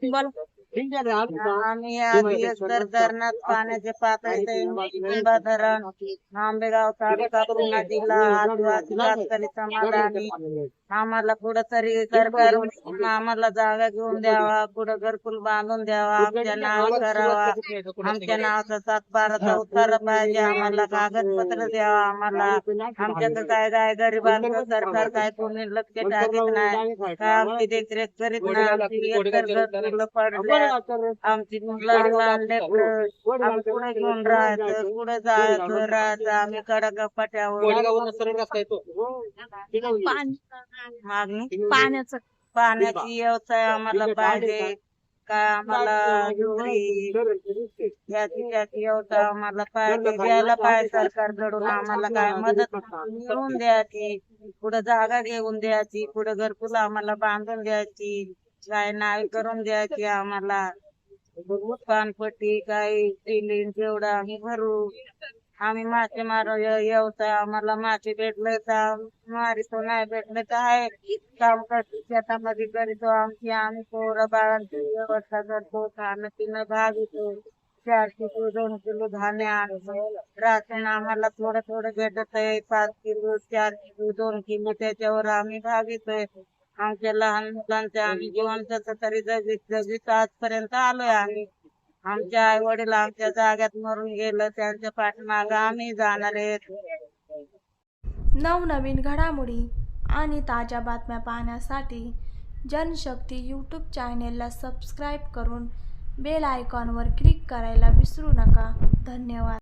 Bueno. आम्ही धरणात पाण्याचे पातळी धरण आंबेगाव तालुका पूर्णा जिल्हा आदिवासी आम्हाला कुठंतरी सरकार आम्हाला जागा घेऊन द्यावा कुठं घरकुल बांधून द्यावा आमच्या नाव करावा. आमच्या नावाचा सातबाराचा उत्तर पाहिजे आम्हाला कागदपत्र द्यावा आम्हाला. आमच्याकडे काय काय गरिबांचं सरकार काय कोणी लक्ष टाकीत नाही. काय आमची देखरेख करीत नाही आमची एकतर घरकुलं पडले. आमची मुलं लहान लेकरं आम्ही कुठे घेऊन राहायचं कुठे जायचं राहायचं आम्ही कडक मागणी? पाण्याचं. पाण्याची व्यवस्था आम्हाला पाहिजे. काय आम्हाला याची त्याची व्यवस्था आम्हाला पाहिजे. द्यायला पाहिजे सरकारकडून आम्हाला काय मदत मिळवून द्यायची पुढे जागा घेऊन द्यायची पुढे घरकुल आम्हाला बांधून द्यायची. काय नाही करून द्यायची आम्हाला. पानपट्टी काही सिलिंग जेवढा आम्ही भरू. आम्ही मासे मार व्यवसाय आम्हाला मासे भेटले तर मारितो नाही भेटले तर आहे. काम करतो शेतामध्ये करतो आमची आम्ही पोरं बाळांची व्यवस्था करतो खाणं पिणं भागवतो चार किलो दोन किलो धान्य आणतो. राशन आम्हाला थोडं थोडं भेटत आहे पाच किलो चार किलो दोन किलो त्याच्यावर आम्ही भागितोय. आमच्या लहान मुलांच्या आम्ही जीवन तरी जगीत जगीत आजपर्यंत आलोय आम्ही. आमच्या आई वडील आमच्या जाग्यात मरून गेलं. त्यांच्या पाठीमाग आम्ही जाणार आहेत. नवनवीन घडामोडी आणि ताज्या बातम्या पाहण्यासाठी जनशक्ती यूट्यूब चॅनेलला सबस्क्राईब करून बेल आयकॉनवर क्लिक करायला विसरू नका. धन्यवाद.